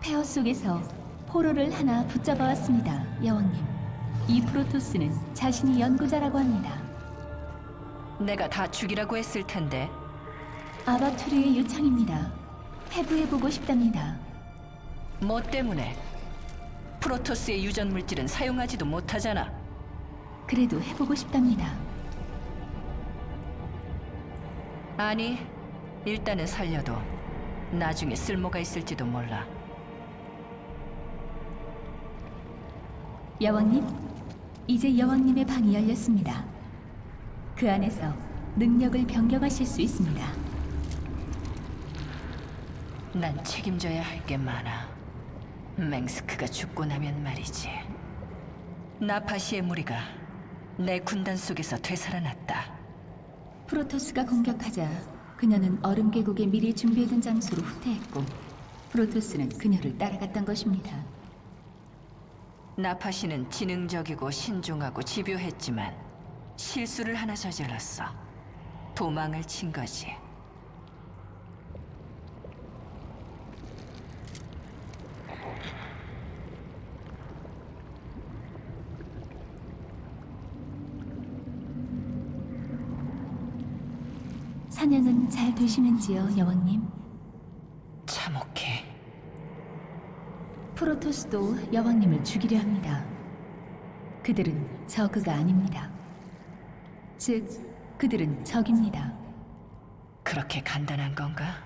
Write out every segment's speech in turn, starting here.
폐허 속에서 포로를 하나 붙잡아 왔습니다, 여왕님. 이 프로토스는 자신이 연구자라고 합니다. 내가 다 죽이라고 했을 텐데 아바투르의 요청입니다. 해부해보고 싶답니다. 뭐 때문에? 프로토스의 유전 물질은 사용하지도 못하잖아. 그래도 해보고 싶답니다. 아니, 일단은 살려도 나중에 쓸모가 있을지도 몰라. 여왕님, 이제 여왕님의 방이 열렸습니다. 그 안에서 능력을 변경하실 수 있습니다. 난 책임져야 할 게 많아. 맹스크가 죽고 나면 말이지. 나파시의 무리가 내 군단 속에서 되살아났다. 프로토스가 공격하자 그녀는 얼음 계곡에 미리 준비해둔 장소로 후퇴했고 프로토스는 그녀를 따라갔던 것입니다. 나파시는 지능적이고 신중하고 집요했지만 실수를 하나 저질렀어. 도망을 친 거지. 사냥은 잘 되시는지요, 여왕님? 참혹해. 프로토스도 여왕님을 죽이려 합니다. 그들은 저그가 아닙니다. 즉, 그들은 적입니다. 그렇게 간단한 건가?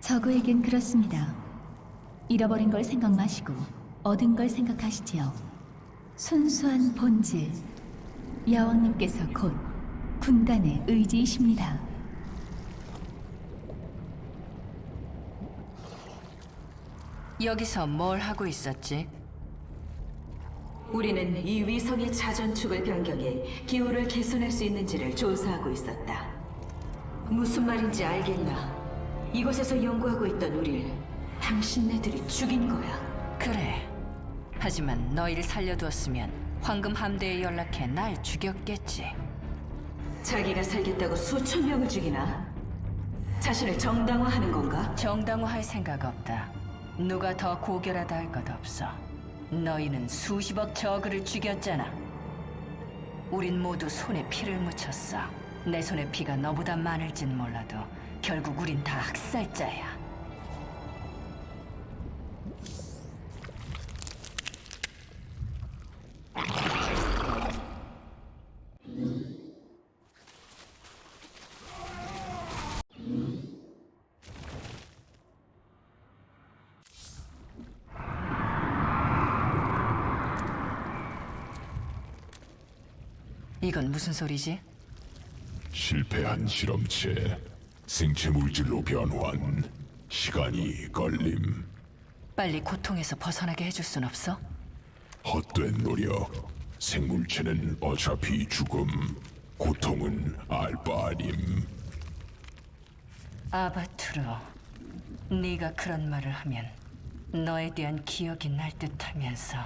저그에겐 그렇습니다. 잃어버린 걸 생각 마시고 얻은 걸 생각하시지요. 순수한 본질. 여왕님께서 곧 군단의 의지이십니다. 여기서 뭘 하고 있었지? 우리는 이 위성의 자전축을 변경해 기후를 개선할 수 있는지를 조사하고 있었다. 무슨 말인지 알겠나? 이곳에서 연구하고 있던 우릴 당신네들이 죽인 거야. 그래. 하지만 너희를 살려두었으면 황금 함대에 연락해 날 죽였겠지. 자기가 살겠다고 수천 명을 죽이나? 자신을 정당화하는 건가? 정당화할 생각 없다. 누가 더 고결하다 할 것 없어. 너희는 수십억 저그를 죽였잖아. 우린 모두 손에 피를 묻혔어. 내 손에 피가 너보다 많을진 몰라도 결국 우린 다 학살자야. 이건 무슨 소리지? 실패한 실험체 생체 물질로 변환 시간이 걸림 빨리 고통에서 벗어나게 해줄 순 없어? 헛된 노력 생물체는 어차피 죽음 고통은 알바 아님 아바투르, 네가 그런 말을 하면 너에 대한 기억이 날 듯하면서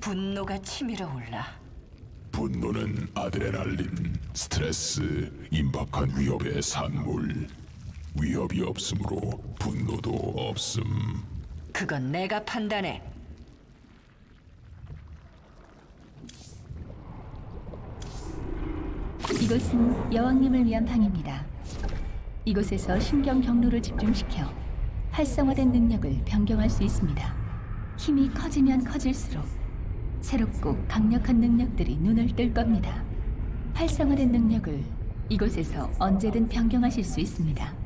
분노가 치밀어 올라. 분노는 아드레날린 스트레스 임박한 위협의 산물 위협이 없으므로 분노도 없음 그건 내가 판단해. 이곳은 여왕님을 위한 방입니다. 이곳에서 신경 경로를 집중시켜 활성화된 능력을 변경할 수 있습니다. 힘이 커지면 커질수록 새롭고 강력한 능력들이 눈을 뜰 겁니다. 활성화된 능력을 이곳에서 언제든 변경하실 수 있습니다.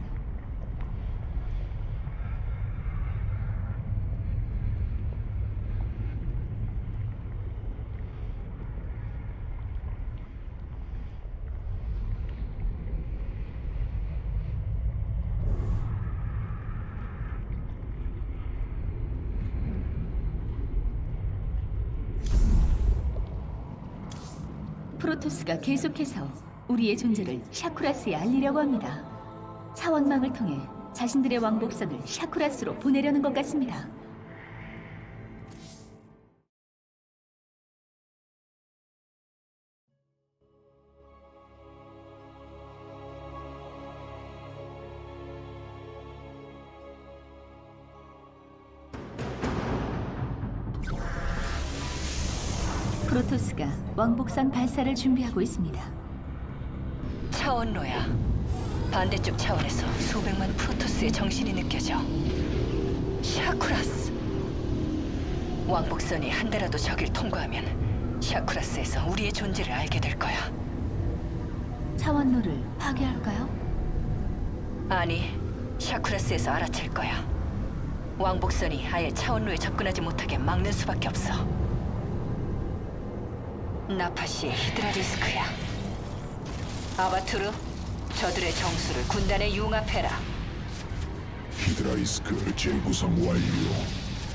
프로토스가 계속해서 우리의 존재를 샤쿠라스에 알리려고 합니다. 차원망을 통해 자신들의 왕복선을 샤쿠라스로 보내려는 것 같습니다. 왕복선 발사를 준비하고 있습니다. 차원로야. 반대쪽 차원에서 수백만 프로토스의 정신이 느껴져. 샤쿠라스. 왕복선이 한 대라도 저길 통과하면 샤쿠라스에서 우리의 존재를 알게 될 거야. 차원로를 파괴할까요? 아니, 샤쿠라스에서 알아챌 거야. 왕복선이 아예 차원로에 접근하지 못하게 막는 수밖에 없어. 나파시 히드라 리스크야. 아바투르, 저들의 정수를 군단에 융합해라. 히드라이스크 재구성 완료.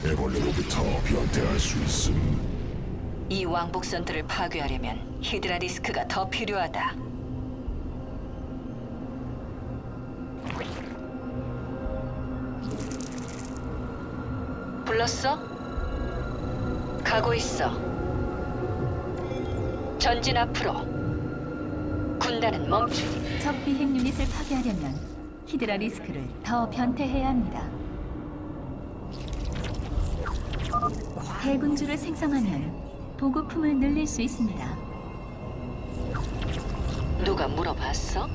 애벌레로부터 변태할 수 있음. 이 왕복선들을 파괴하려면 히드라 리스크가 더 필요하다. 불렀어? 가고 있어. 전진 앞으로. 군단은 멈추지. 적 비행 유닛을 파괴하려면 히드라 리스크를 더 변태해야 합니다. 대군주를 생성하면 보급품을 늘릴 수 있습니다. 누가 물어봤어?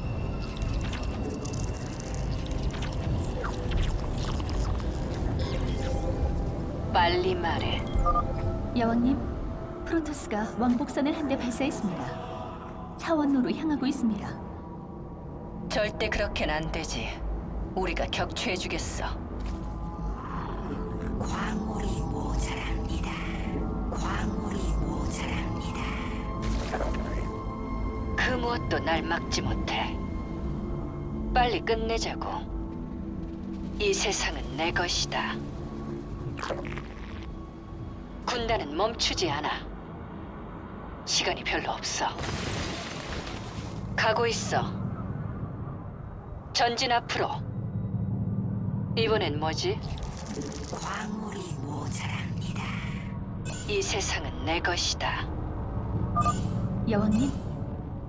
빨리 말해. 여왕님, 프로토스가 왕복선을 한 대 발사했습니다. 차원로로 향하고 있습니다. 절대 그렇게는 안 되지. 우리가 격추해주겠어. 광물이 모자랍니다. 광물이 모자랍니다. 그 무엇도 날 막지 못해. 빨리 끝내자고. 이 세상은 내 것이다. 군단은 멈추지 않아. 시간이 별로 없어. 가고 있어. 전진 앞으로. 이번엔 뭐지? 광물이 모자랍니다. 이 세상은 내 것이다. 여왕님,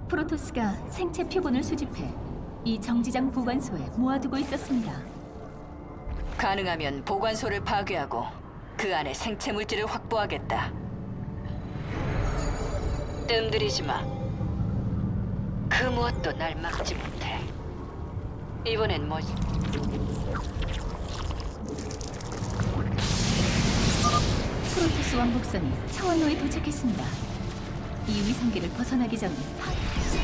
프로토스가 생체 표본을 수집해 이 정지장 보관소에 모아두고 있었습니다. 가능하면 보관소를 파괴하고 그 안에 생체 물질을 확보하겠다. 뜸들이지 마. 그 무엇도 날 막지 못해. 이번엔 뭐지? 프로토스 왕복선이 차원로에 도착했습니다. 이 위성기를 벗어나기 전 불렀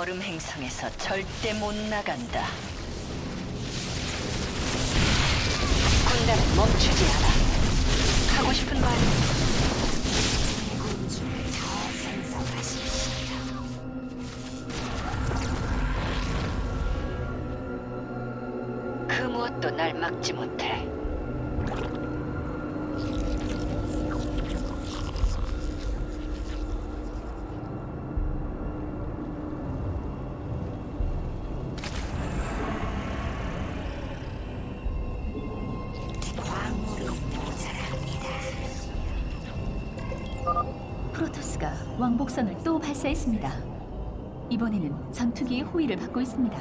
얼음 행성에서 절대 못 나간다. 군단은 멈추지 않아. 하고 싶은 말. 그 무엇도 날 막지 못해. 또 발사했습니다. 이번에는 전투기의 호위를 받고 있습니다.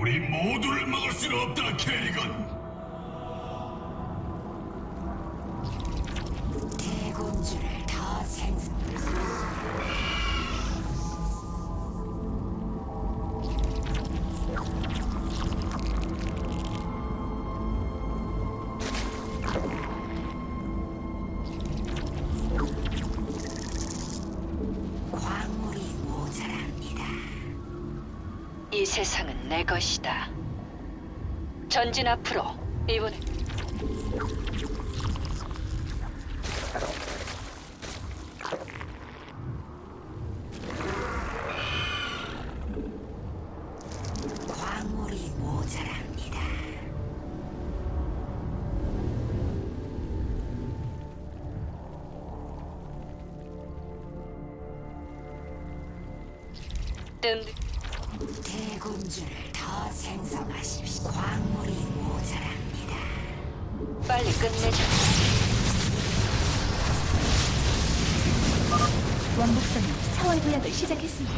우리 모두를 막을 수는 없다, 캐리건. 세상은 내 것이다. 전진 앞으로. 이번 끝내자. 왕복선이 차원 도약을 시작했습니다.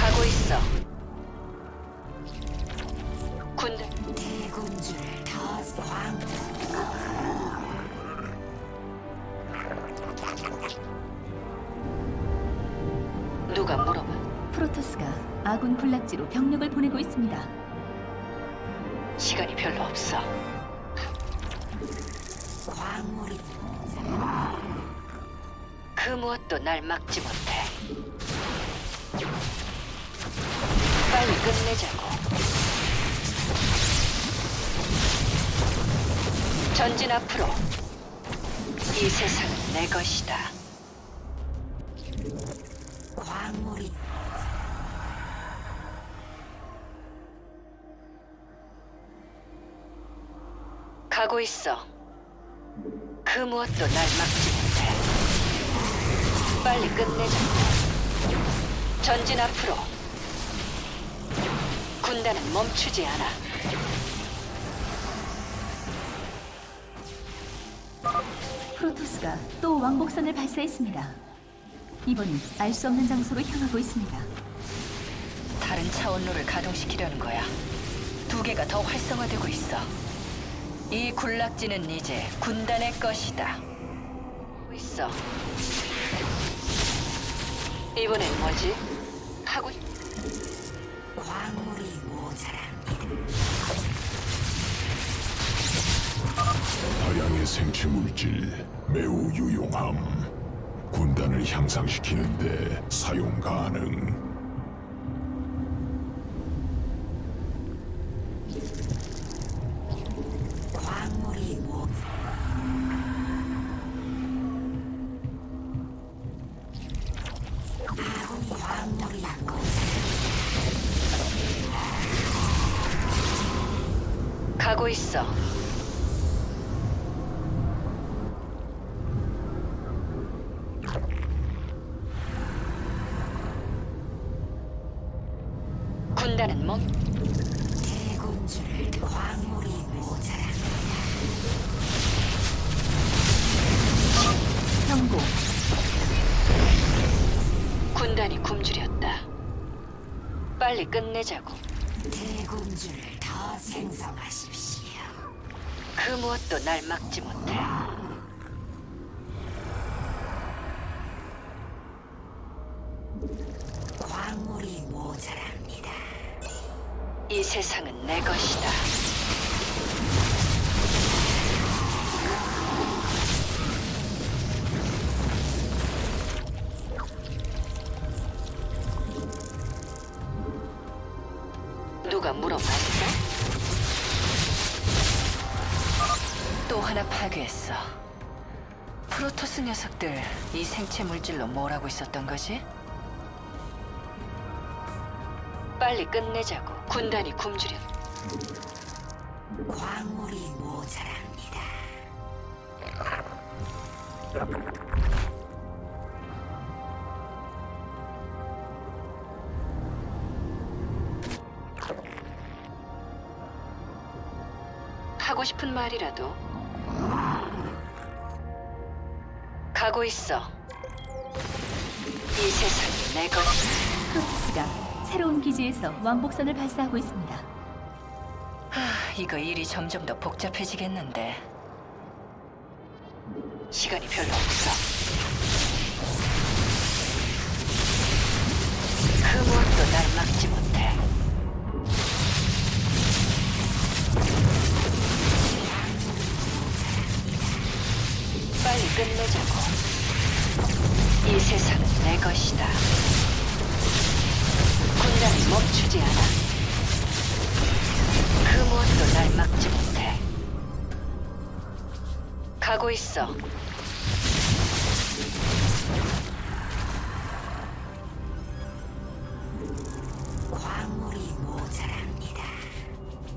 가고 있어. 군대 대군주를 더 광. 누가 물어봐. 프로토스가 아군 군락지로 병력을 보내고 있습니다. 시간이 별로 없어. 무엇도 날 막지 못해. 빨리 끝내자고. 전진 앞으로. 이 세상은 내 것이다. 광물이 가고 있어. 그 무엇도 날 막지 못해. 빨리 끝내자고. 전진 앞으로. 군단은 멈추지 않아. 프로토스가 또 왕복선을 발사했습니다. 이번엔 알 수 없는 장소로 향하고 있습니다. 다른 차원로를 가동시키려는 거야. 두 개가 더 활성화되고 있어. 이 군락지는 이제 군단의 것이다. 있어. 이번엔 뭐지? 하고 있- 광물이 모자랍니다. 다량의 생체 물질 매우 유용함. 군단을 향상시키는데 사용 가능. 군단은 멈. 대군주를 광물이 모자랍니다. 경고. 군단이 굶주렸다. 빨리 끝내자고. 대군주를 더 생성하십시오. 그 무엇도 날 막지 못해. 내 것이다. 누가 물어봤어? 또 하나 파괴했어. 프로토스 녀석들 이 생체 물질로 뭘 하고 있었던 거지? 빨리 끝내자고. 군단이 굶주려. 광물이 모자랍니다. 하고 싶은 말이라도. 가고 있어. 이 세상이 내 것이다. 프로토스가 새로운 기지에서 왕복선을 발사하고 있습니다. 하, 이거 일이 점점 더 복잡해지겠는데. 시간이 별로 없어. 그 무엇도 날 막지 못해. 빨리 끝내자고. 이 세상은 내 것이다. 군단이 멈추지 않아. 그 무엇도 날 막지 못해. 가고 있어. 광물이 모자랍니다.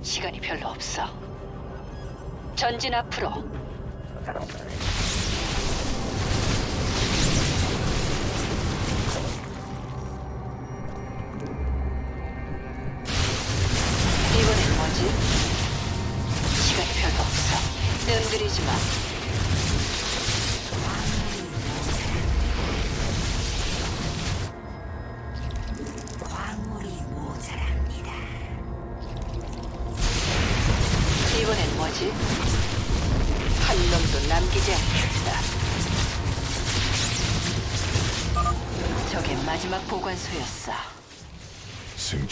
시간이 별로 없어. 전진 앞으로.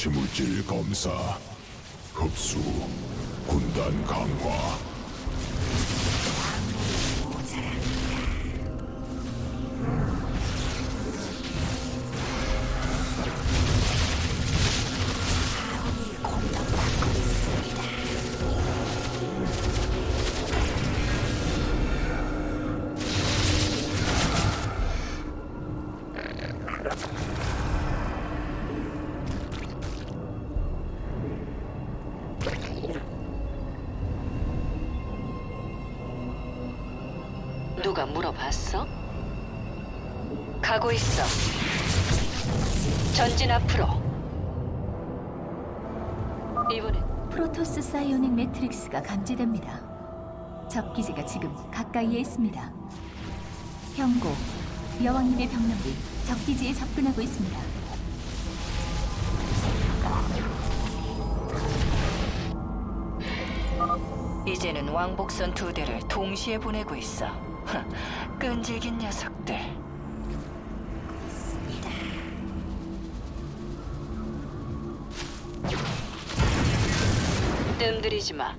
생체물질 검사, 흡수, 군단 강화, 누가 물어봤어? 가고 있어. 전진 앞으로. 이번엔 프로토스 사이오닉 매트릭스가 감지됩니다. 적 기지가 지금 가까이에 있습니다. 경고. 여왕님의 병력이 적 기지에 접근하고 있습니다. 이제는 왕복선 두 대를 동시에 보내고 있어. 흥, 끈질긴 녀석들. 뜸들이지 마.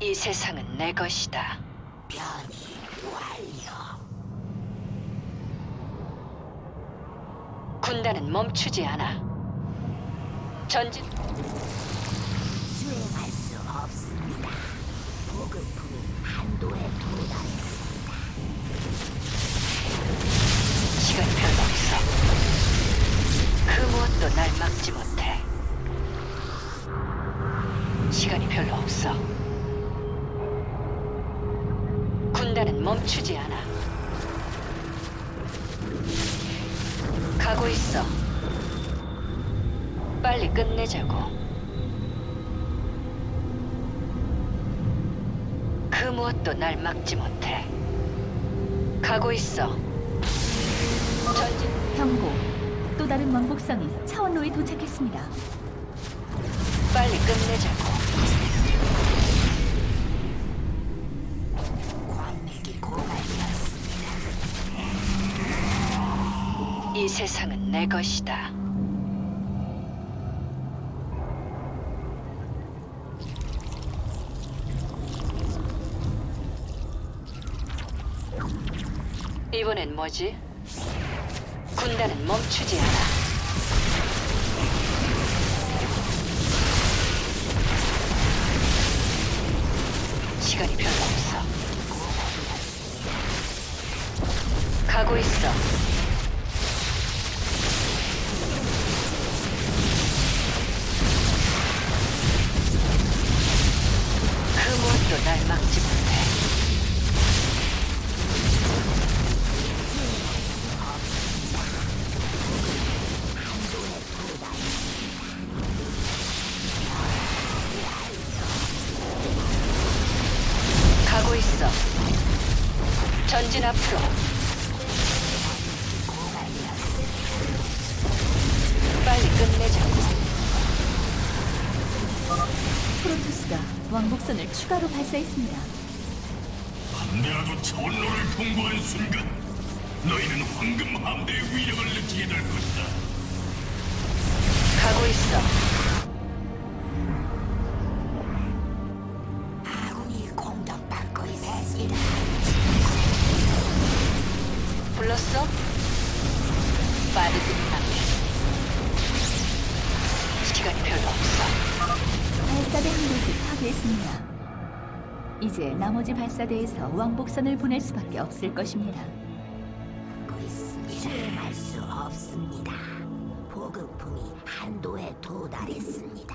이 세상은 내 것이다. 변이 완료. 군단은 멈추지 않아. 전진. 보급품이 한도에 도달했습니다. 시간이 별로 없어. 그 무엇도 날 막지 못해. 시간이 별로 없어. 군단은 멈추지 않아. 가고 있어. 빨리 끝내자고. 무엇도 날 막지 못해. 가고 있어. 전진. 경고. 또 다른 왕복선이 차원로에 도착했습니다. 빨리 끝내자고. 이 세상은 내 것이다. 이번엔 뭐지? 군단은 멈추지 않아. 시간이 별로 없어. 가고 있어. 전진 앞으로. 빨리 끝내자고. 프로토스가 왕복선을 추가로 발사했습니다. 함대하고 차원로를 통과한 순간 너희는 황금 함대의 위력을 느끼게 될 것이다. 가고 있어. 발사대에서 왕복선을 보낼 수밖에 없을 것입니다. 수행할 수 없습니다. 보급품이 한도에 도달했습니다.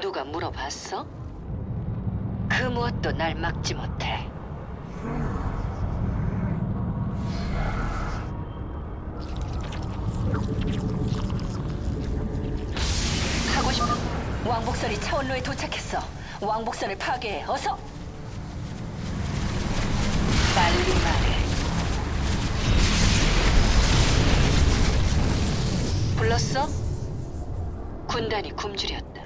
누가 물어봤어? 그 무엇도 날 막지 못해. 하고 싶어. 왕복선이 차원로에 도착했어. 왕복선을 파괴해. 어서. 빨리 말해. 불렀어? 군단이 굶주렸다.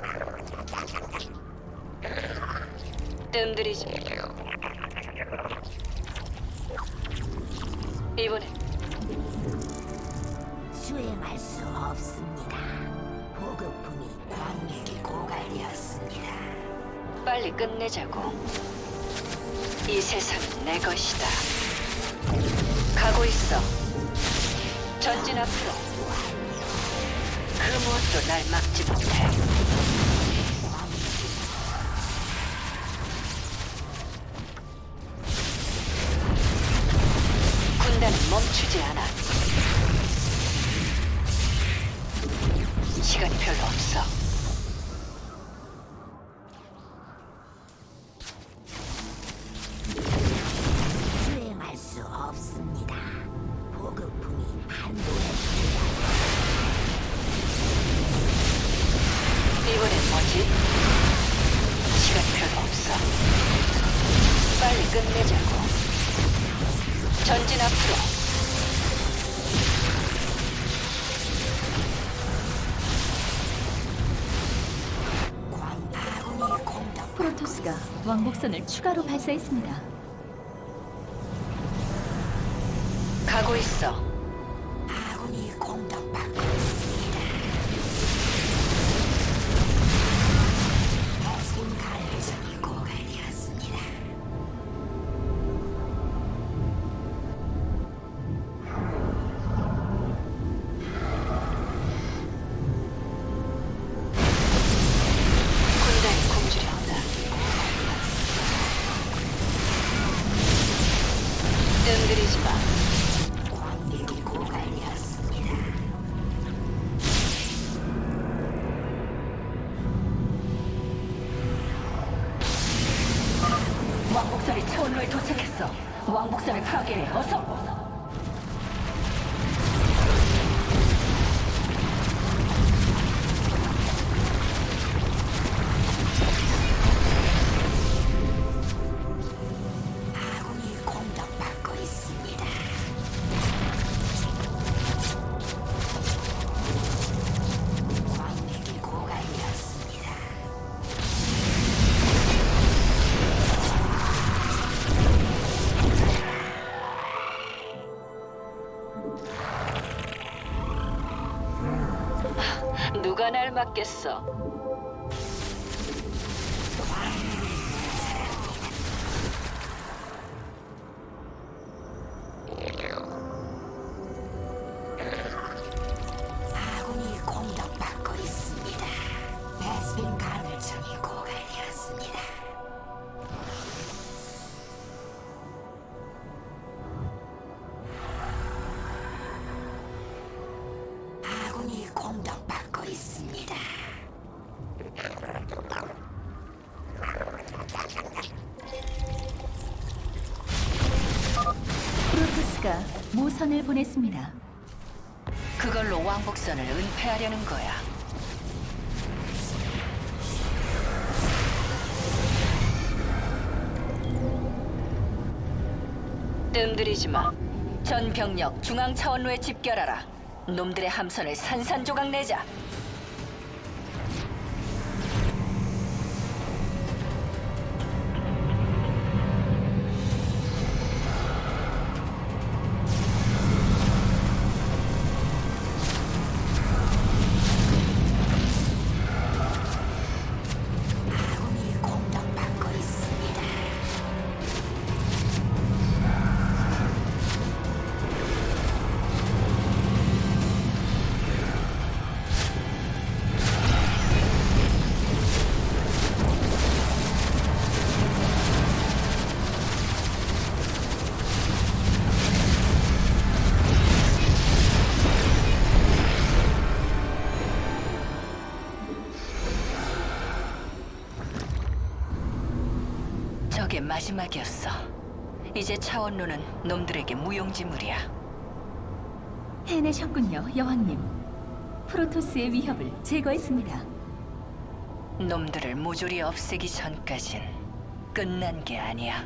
뜸들이지. 이번엔 수행할 수 없습니다. 보급품이 광맥이 고갈되었습니다. 빨리 끝내자고. 이 세상은 내 것이다. 가고 있어. 전진 앞으로. 그 무엇도 날 막지 못해. 전진 앞으로. 프로토스가 왕복선을 추가로 발사했습니다. 뜸들이 누가 날 막겠어? 그걸로 왕복선을 은폐하려는 거야. 뜸들이지 마. 전 병력 중앙 차원로에 집결하라. 놈들의 함선을 산산조각 내자. 마지막이었어. 이제 차원로는 놈들에게 무용지물이야. 해내셨군요, 여왕님. 프로토스의 위협을 제거했습니다. 놈들을 모조리 없애기 전까진 끝난 게 아니야.